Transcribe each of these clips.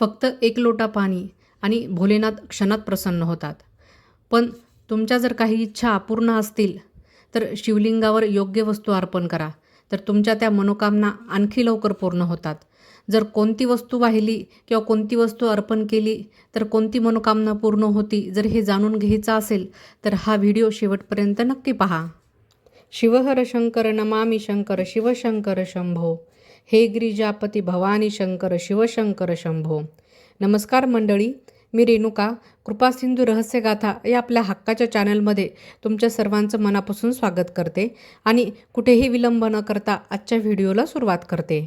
फक्त एक लोटा पाणी आणि भोलेनाथ क्षणात प्रसन्न होतात. पण तुमच्या जर काही इच्छा अपूर्ण असतील तर शिवलिंगावर योग्य वस्तू अर्पण करा. तर तुमच्या त्या मनोकामना आणखी लवकर पूर्ण होतात. जर कोणती वस्तू वाहिली किंवा कोणती वस्तू अर्पण केली तर कोणती मनोकामना पूर्ण होती जर हे जाणून घ्यायचं असेल तर हा व्हिडिओ शेवटपर्यंत नक्की पहा. शिवहर शंकर नमामी शंकर शिवशंकर शंभो. हे गिरिजापती भवानी शंकर शिवशंकर शंभो. नमस्कार मंडळी मी रेणुका. कृपासिंधू रहस्यगाथा या आपल्या हक्काच्या चॅनलमध्ये तुमच्या सर्वांचं मनापासून स्वागत करते आणि कुठेही विलंब न करता आजच्या व्हिडिओला सुरुवात करते.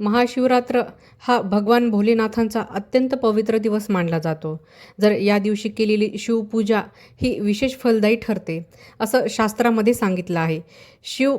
महाशिवरात्र हा भगवान भोलेनाथांचा अत्यंत पवित्र दिवस मानला जातो. जर या दिवशी केलेली शिवपूजा ही विशेष फलदायी ठरते असं शास्त्रामध्ये सांगितलं आहे. शिव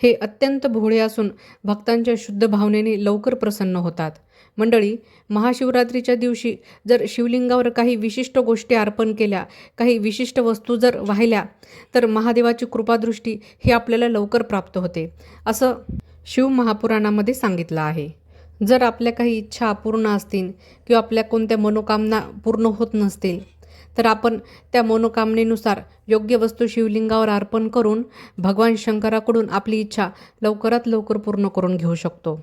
हे अत्यंत भोळे असून भक्तांच्या शुद्ध भावनेने लवकर प्रसन्न होतात. मंडळी महाशिवरात्रीच्या दिवशी जर शिवलिंगावर काही विशिष्ट गोष्टी अर्पण केल्या काही विशिष्ट वस्तू जर वाहिल्या तर महादेवाची कृपादृष्टी ही आपल्याला लवकर प्राप्त होते असं शिव महापुराणामध्ये सांगितलं आहे. जर आपल्या काही इच्छा अपूर्ण असतील किंवा आपल्या कोणत्या मनोकामना पूर्ण होत नसतील तर आपण त्या मनोकामनेनुसार योग्य वस्तू शिवलिंगावर अर्पण करून भगवान शंकराकडून आपली इच्छा लवकरात लवकर पूर्ण करून घेऊ शकतो.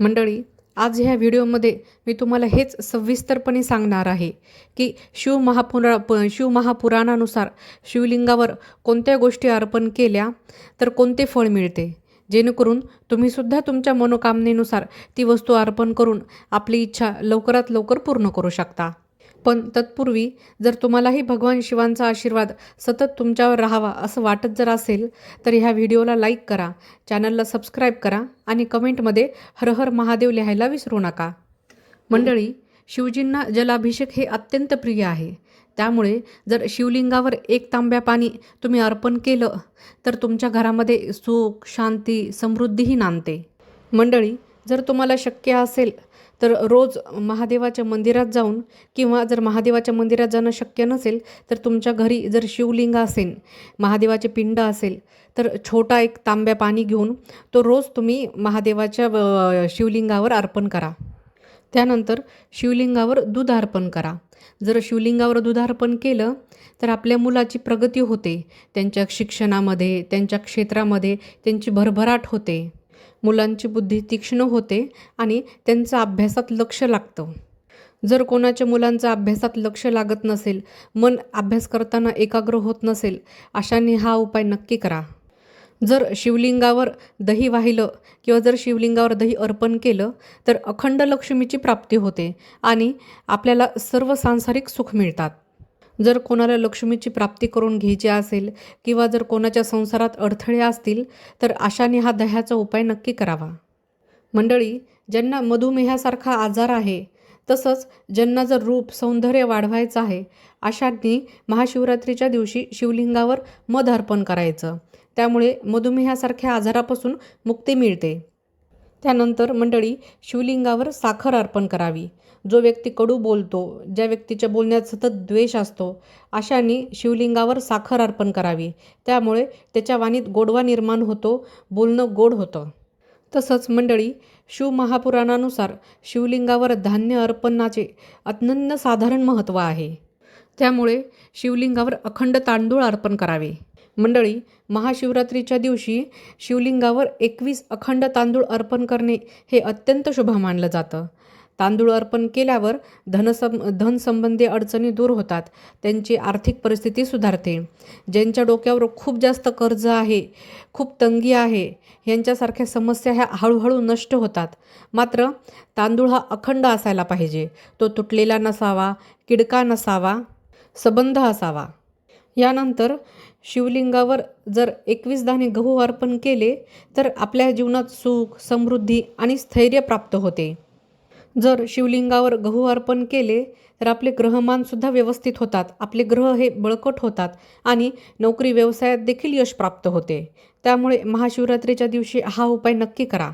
मंडळी आज ह्या व्हिडिओमध्ये मी तुम्हाला हेच सविस्तरपणे सांगणार आहे की शिव महापुरा प शिव महापुराणानुसार शिवलिंगावर कोणत्या गोष्टी अर्पण केल्या तर कोणते फळ मिळते. जेणेकरून तुम्हीसुद्धा तुमच्या मनोकामनेनुसार ती वस्तू अर्पण करून आपली इच्छा लवकरात लवकर पूर्ण करू शकता. पण तत्पूर्वी जर तुम्हालाही भगवान शिवांचा आशीर्वाद सतत तुमच्यावर राहावा असं वाटत जर असेल तर ह्या व्हिडिओला लाईक करा चॅनलला सबस्क्राईब करा आणि कमेंटमध्ये हरहर महादेव लिहायला विसरू नका. मंडळी शिवजींना जलाभिषेक हे अत्यंत प्रिय आहे. त्यामुळे जर शिवलिंगावर एक तांब्या पाणी तुम्ही अर्पण केलं तर तुमच्या घरामध्ये सुख शांती समृद्धीही नांदते. मंडळी जर तुम्हाला शक्य असेल तर रोज महादेवाच्या मंदिरात जाऊन किंवा जर महादेवाच्या मंदिरात जाणं शक्य नसेल तर तुमच्या घरी जर शिवलिंग असेल महादेवाचे पिंड असेल तर छोटा एक तांब्या पाणी घेऊन तो रोज तुम्ही महादेवाच्या शिवलिंगावर अर्पण करा. त्यानंतर शिवलिंगावर दूध अर्पण करा. जर शिवलिंगावर दूध अर्पण केलं तर आपल्या मुलाची प्रगती होते. त्यांच्या शिक्षणामध्ये त्यांच्या क्षेत्रामध्ये त्यांची भरभराट होते. मुलांची बुद्धी तीक्ष्ण होते आणि त्यांचं अभ्यासात लक्ष लागतं. जर कोणाच्या मुलांचा अभ्यासात लक्ष लागत नसेल मन अभ्यास करताना एकाग्र होत नसेल अशाने हा उपाय नक्की करा. जर शिवलिंगावर दही वाहिलं किंवा जर शिवलिंगावर दही अर्पण केलं तर अखंड लक्ष्मीची प्राप्ती होते आणि आपल्याला सर्व सांसारिक सुख मिळतात. जर कोणाला लक्ष्मीची प्राप्ती करून घ्यायची असेल किंवा जर कोणाच्या संसारात अडथळे असतील तर अशाने हा दह्याचा उपाय नक्की करावा. मंडळी ज्यांना मधुमेहासारखा आजार आहे तसंच ज्यांना जर रूप सौंदर्य वाढवायचं आहे अशांनी महाशिवरात्रीच्या दिवशी शिवलिंगावर मध अर्पण करायचं. त्यामुळे मधुमेहासारख्या आजारापासून मुक्ती मिळते. त्यानंतर मंडळी शिवलिंगावर साखर अर्पण करावी. जो व्यक्ती कडू बोलतो ज्या व्यक्तीच्या बोलण्यात सतत द्वेष असतो अशांनी शिवलिंगावर साखर अर्पण करावी. त्यामुळे त्याच्या वाणीत गोडवा निर्माण होतो बोलणं गोड होतं. तसंच मंडळी शिव महापुराणानुसार शिवलिंगावर धान्य अर्पणाचे अनन्य साधारण महत्त्व आहे. त्यामुळे शिवलिंगावर अखंड तांदूळ अर्पण करावे. मंडळी महाशिवरात्रीच्या दिवशी शिवलिंगावर एकवीस अखंड तांदूळ अर्पण करणे हे अत्यंत शुभ मानलं जातं. तांदूळ अर्पण केल्यावर धनसं धनसंबंधी अडचणी दूर होतात त्यांची आर्थिक परिस्थिती सुधारते. ज्यांच्या डोक्यावर खूप जास्त कर्ज आहे खूप तंगी आहे यांच्यासारख्या समस्या ह्या हळूहळू नष्ट होतात. मात्र तांदूळ हा अखंड असायला पाहिजे. तो तुटलेला नसावा किडका नसावा सबंध असावा. यानंतर शिवलिंगावर जर एकवीस दाणे गहू अर्पण केले तर आपल्या जीवनात सुख समृद्धी आणि स्थैर्य प्राप्त होते. जर शिवलिंगावर गहू अर्पण केले तर आपले ग्रहमानसुद्धा व्यवस्थित होतात. आपले ग्रह हे बळकट होतात आणि नोकरी व्यवसायात देखील यश प्राप्त होते. त्यामुळे महाशिवरात्रीच्या दिवशी हा उपाय नक्की करा.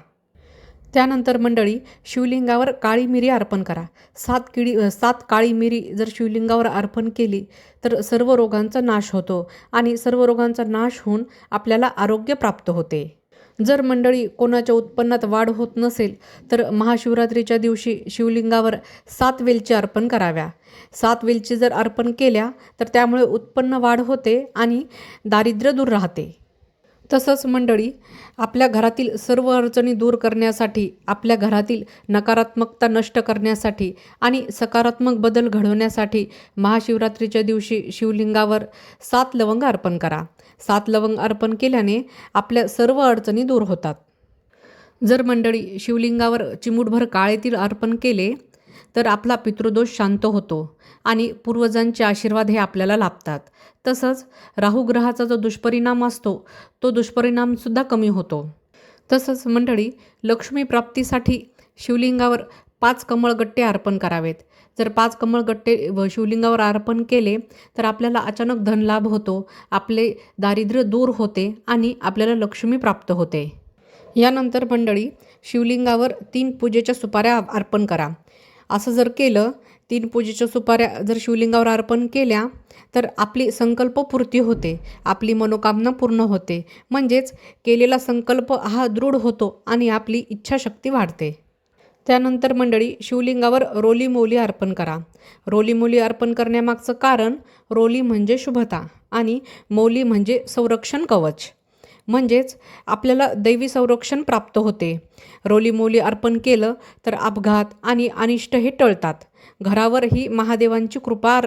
त्यानंतर मंडळी शिवलिंगावर काळी मिरी अर्पण करा. सात किडी सात काळी मिरी जर शिवलिंगावर अर्पण केली तर सर्व रोगांचा नाश होतो आणि सर्व रोगांचा नाश होऊन आपल्याला आरोग्य प्राप्त होते. जर मंडळी कोणाच्या उत्पन्नात वाढ होत नसेल तर महाशिवरात्रीच्या दिवशी शिवलिंगावर सात वेलची अर्पण कराव्या. सात वेलची जर अर्पण केल्या तर त्यामुळे उत्पन्न वाढ होते आणि दारिद्र्य दूर राहते. तसंच मंडळी आपल्या घरातील सर्व अडचणी दूर करण्यासाठी आपल्या घरातील नकारात्मकता नष्ट करण्यासाठी आणि सकारात्मक बदल घडवण्यासाठी महाशिवरात्रीच्या दिवशी शिवलिंगावर सात लवंग अर्पण करा. सात लवंग अर्पण केल्याने आपल्या सर्व अडचणी दूर होतात. जर मंडळी शिवलिंगावर चिमूटभर काळे तीळ अर्पण केले तर आपला पितृदोष शांत होतो आणि पूर्वजांचे आशीर्वाद हे आपल्याला लाभतात. तसंच राहुग्रहाचा जो दुष्परिणाम असतो तो दुष्परिणामसुद्धा कमी होतो. तसंच मंडळी लक्ष्मी प्राप्तीसाठी शिवलिंगावर पाच कमळगट्टे अर्पण करावेत. जर पाच कमळगट्टे व शिवलिंगावर अर्पण केले तर आपल्याला अचानक धनलाभ होतो आपले दारिद्र्य दूर होते आणि आपल्याला लक्ष्मी प्राप्त होते. यानंतर मंडळी शिवलिंगावर तीन पूजेच्या सुपाऱ्या अर्पण करा. असं जर केलं तीन पूजेच्या सुपाऱ्या जर शिवलिंगावर अर्पण केल्या तर आपली संकल्पपूर्ती होते आपली मनोकामना पूर्ण होते. म्हणजेच केलेला संकल्प हा दृढ होतो आणि आपली इच्छाशक्ती वाढते. त्यानंतर मंडळी शिवलिंगावर रोलीमोली अर्पण करा. रोलीमोली अर्पण करण्यामागचं कारण रोली म्हणजे शुभता आणि मौली म्हणजे संरक्षण कवच. म्हणजेच आपल्याला दैवी संरक्षण प्राप्त होते. रोलीमोली अर्पण केलं तर अपघात आणि अनिष्ट हे टळतात. घरावर ही महादेवांची कृपा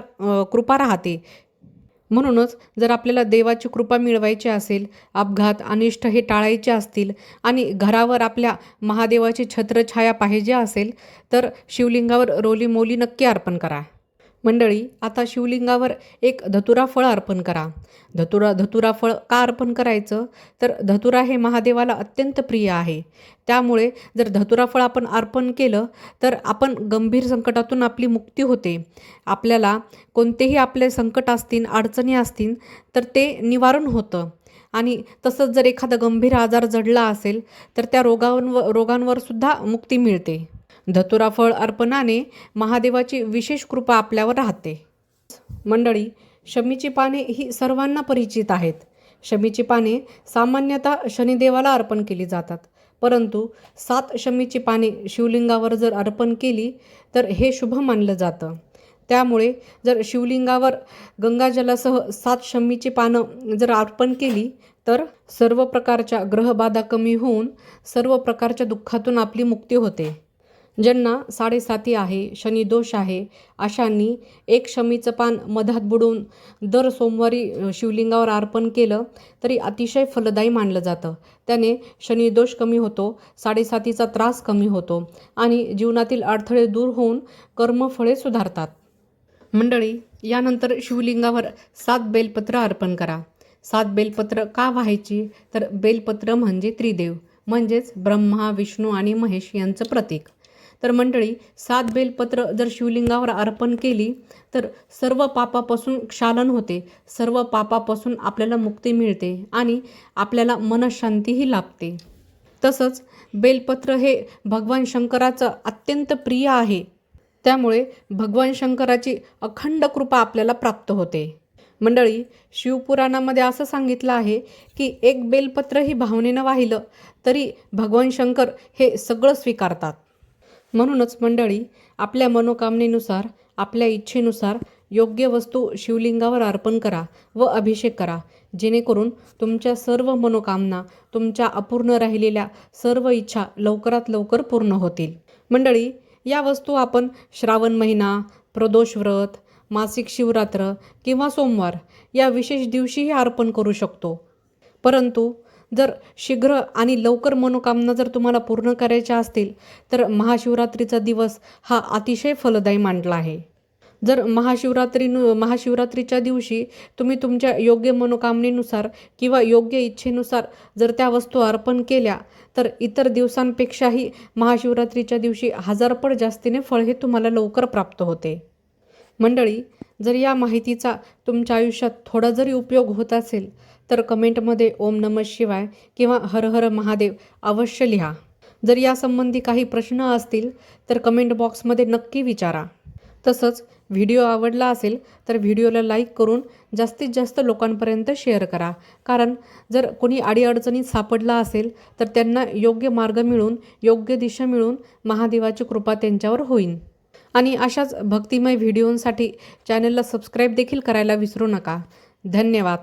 कृपा राहते. म्हणूनच जर आपल्याला देवाची कृपा मिळवायची असेल अपघात अनिष्ट हे टाळायचे असतील आणि घरावर आपल्या महादेवाची छत्रछाया पाहिजे असेल तर शिवलिंगावर रोलीमोली नक्की अर्पण करा. मंडळी आता शिवलिंगावर एक धतुरा फळ अर्पण करा. धतुरा धतुरा फळ का अर्पण करायचं? तर धतुरा हे महादेवाला अत्यंत प्रिय आहे. त्यामुळे जर धतुरा फळ आपण अर्पण केलं तर आपण गंभीर संकटातून आपली मुक्ती होते. आपल्याला कोणतेही आपले संकट असतील अडचणी असतील तर ते निवारण होतं. आणि तसंच जर एखादा गंभीर आजार जडला असेल तर त्या रोगांवर रोगांवर सुद्धा मुक्ती मिळते. धतुराफळ अर्पणाने महादेवाची विशेष कृपा आपल्यावर राहते. मंडळी शमीची पाने ही सर्वांना परिचित आहेत. शमीची पाने सामान्यतः शनिदेवाला अर्पण केली जातात. परंतु सात शमीची पाने शिवलिंगावर जर अर्पण केली तर हे शुभ मानलं जातं. त्यामुळे जर शिवलिंगावर गंगाजलासह सात शमीची पानं जर अर्पण केली तर सर्व प्रकारच्या ग्रहबाधा कमी होऊन सर्व प्रकारच्या दुःखातून आपली मुक्ती होते. ज्यांना साडेसाती आहे शनिदोष आहे अशांनी एक शमीचं पान मधात बुडवून दर सोमवारी शिवलिंगावर अर्पण केलं तरी अतिशय फलदायी मानलं जातं. त्याने शनिदोष कमी होतो साडेसातीचा त्रास कमी होतो आणि जीवनातील अडथळे दूर होऊन कर्मफळे सुधारतात. मंडळी यानंतर शिवलिंगावर सात बेलपत्र अर्पण करा. सात बेलपत्र का व्हायची? तर बेलपत्र म्हणजे त्रिदेव म्हणजेच ब्रह्मा विष्णू आणि महेश यांचं प्रतीक. तर मंडळी सात बेलपत्र जर शिवलिंगावर अर्पण केली तर सर्व पापापासून क्षालन होते. सर्व पापापासून आपल्याला मुक्ती मिळते आणि आपल्याला मनशांतीही लाभते. तसंच बेलपत्र हे भगवान शंकराचं अत्यंत प्रिय आहे. त्यामुळे भगवान शंकराची अखंड कृपा आपल्याला प्राप्त होते. मंडळी शिवपुराणामध्ये असं सांगितलं आहे की एक बेलपत्रही भावनेनं वाहिलं तरी भगवान शंकर हे सगळं स्वीकारतात. म्हणूनच मंडळी आपल्या मनोकामनेनुसार आपल्या इच्छेनुसार योग्य वस्तू शिवलिंगावर अर्पण करा व अभिषेक करा. जेणेकरून तुमच्या सर्व मनोकामना तुमच्या अपूर्ण राहिलेल्या सर्व इच्छा लवकरात लवकर पूर्ण होतील. मंडळी या वस्तू आपण श्रावण महिना प्रदोष व्रत मासिक शिवरात्र किंवा सोमवार या विशेष दिवशीही अर्पण करू शकतो. परंतु जर शीघ्र आणि लवकर मनोकामना जर तुम्हाला पूर्ण करायच्या असतील तर महाशिवरात्रीचा दिवस हा अतिशय फलदायी मांडला आहे. जर महाशिवरात्री महाशिवरात्रीच्या दिवशी तुम्ही तुमच्या योग्य मनोकामनेनुसार किंवा योग्य इच्छेनुसार जर त्या वस्तू अर्पण केल्या तर इतर दिवसांपेक्षाही महाशिवरात्रीच्या दिवशी हजारपट जास्तीने फळ हे तुम्हाला लवकर प्राप्त होते. मंडळी जर या माहितीचा तुमच्या आयुष्यात थोडा जरी उपयोग होत असेल तर कमेंटमध्ये ओम नम शिवाय किंवा हर हर महादेव अवश्य लिहा. जर यासंबंधी काही प्रश्न असतील तर कमेंट बॉक्समध्ये नक्की विचारा. तसंच व्हिडिओ आवडला असेल तर व्हिडिओला लाईक करून जास्तीत जास्त लोकांपर्यंत शेअर करा. कारण जर कोणी अडीअडचणीत सापडला असेल तर त्यांना योग्य मार्ग मिळून योग्य दिशा मिळून महादेवाची कृपा त्यांच्यावर होईल आणि अशाच भक्तिमय व्हिडिओंसाठी चॅनलला सबस्क्राईब देखील करायला विसरू नका. धन्यवाद.